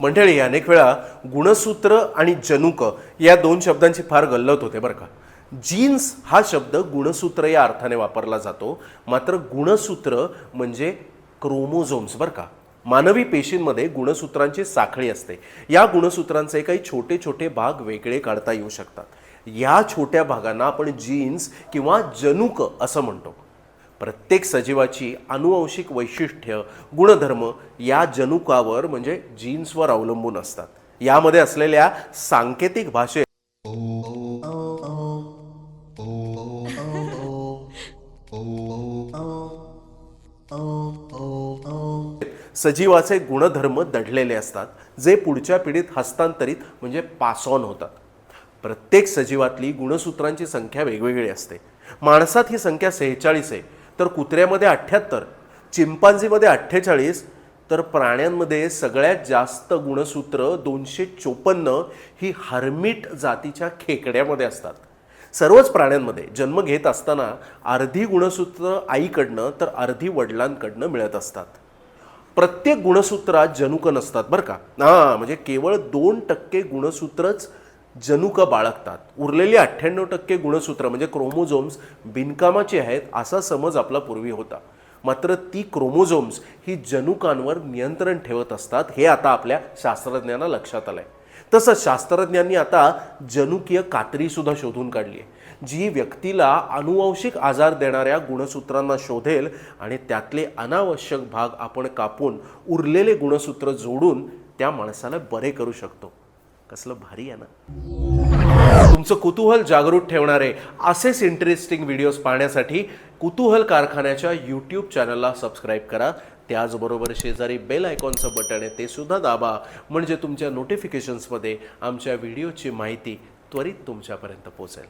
मंडळी अनेक वेळा गुणसूत्र आणि जनुक या दोन शब्दांची फार गल्लत होते बरं का. जीन्स हा शब्द गुणसूत्र या अर्थाने वापरला जातो. मात्र गुणसूत्र म्हणजे क्रोमोझोम्स बरं का. मानवी पेशींमध्ये गुणसूत्रांची साखळी असते. या गुणसूत्रांचे काही छोटे छोटे भाग वेगळे काढता येऊ शकतात. या छोट्या भागांना आपण जीन्स किंवा जनुक असं म्हणतो. प्रत्येक सजीवाची अनुवंशिक वैशिष्ट्य गुणधर्म या जनुकावर म्हणजे जीन्सवर अवलंबून असतात. यामध्ये असलेल्या सांकेतिक भाषेत सजीवाचे गुणधर्म दडलेले असतात जे पुढच्या पिढीत हस्तांतरित म्हणजे पास ऑन होतात. प्रत्येक सजीवातली गुणसूत्रांची संख्या वेगवेगळी असते. माणसात ही संख्या सेहेचाळीस आहे. तर कुत्र्यामध्ये अठ्ठ्याहत्तर चिंपांझीमध्ये अठ्ठेचाळीस तर प्राण्यांमध्ये सगळ्यात जास्त गुणसूत्र दोनशे चोपन्न ही हर्मिट जातीच्या खेकड्यामध्ये असतात. सर्वच प्राण्यांमध्ये जन्म घेत असताना अर्धी गुणसूत्र आईकडनं तर अर्धी वडिलांकडनं मिळत असतात. प्रत्येक गुणसूत्रात जनुक नसतात बरं का? हां म्हणजे केवळ दोन टक्के गुणसूत्रच जनुक बाळगतात. उरलेली अठ्ठ्याण्णव टक्के गुणसूत्र म्हणजे क्रोमोझोम्स बिनकामाचे आहेत असा समज आपला पूर्वी होता. मात्र ती क्रोमोझोम्स ही जनुकांवर नियंत्रण ठेवत असतात हे आता आपल्या शास्त्रज्ञांना लक्षात आलंय. तसंच शास्त्रज्ञांनी आता जनुकीय कात्रीसुद्धा शोधून काढली आहे. जी व्यक्तीला अनुवंशिक आजार देणाऱ्या गुणसूत्रांना शोधेल आणि त्यातले अनावश्यक भाग आपण कापून उरलेले गुणसूत्र जोडून त्या माणसाला बरे करू शकतो. कसलं भारी आहे ना. तुमचं कुतूहल जागृत ठेवणारे असेच इंटरेस्टिंग व्हिडिओज पाहण्यासाठी कुतूहल कारखान्याच्या यूट्यूब चॅनलला सबस्क्राईब करा. त्याचबरोबर शेजारी बेल आयकॉनचं बटन आहे ते सुद्धा दाबा. म्हणजे तुमच्या नोटिफिकेशन्समध्ये आमच्या व्हिडिओची माहिती त्वरित तुमच्यापर्यंत पोहोचेल.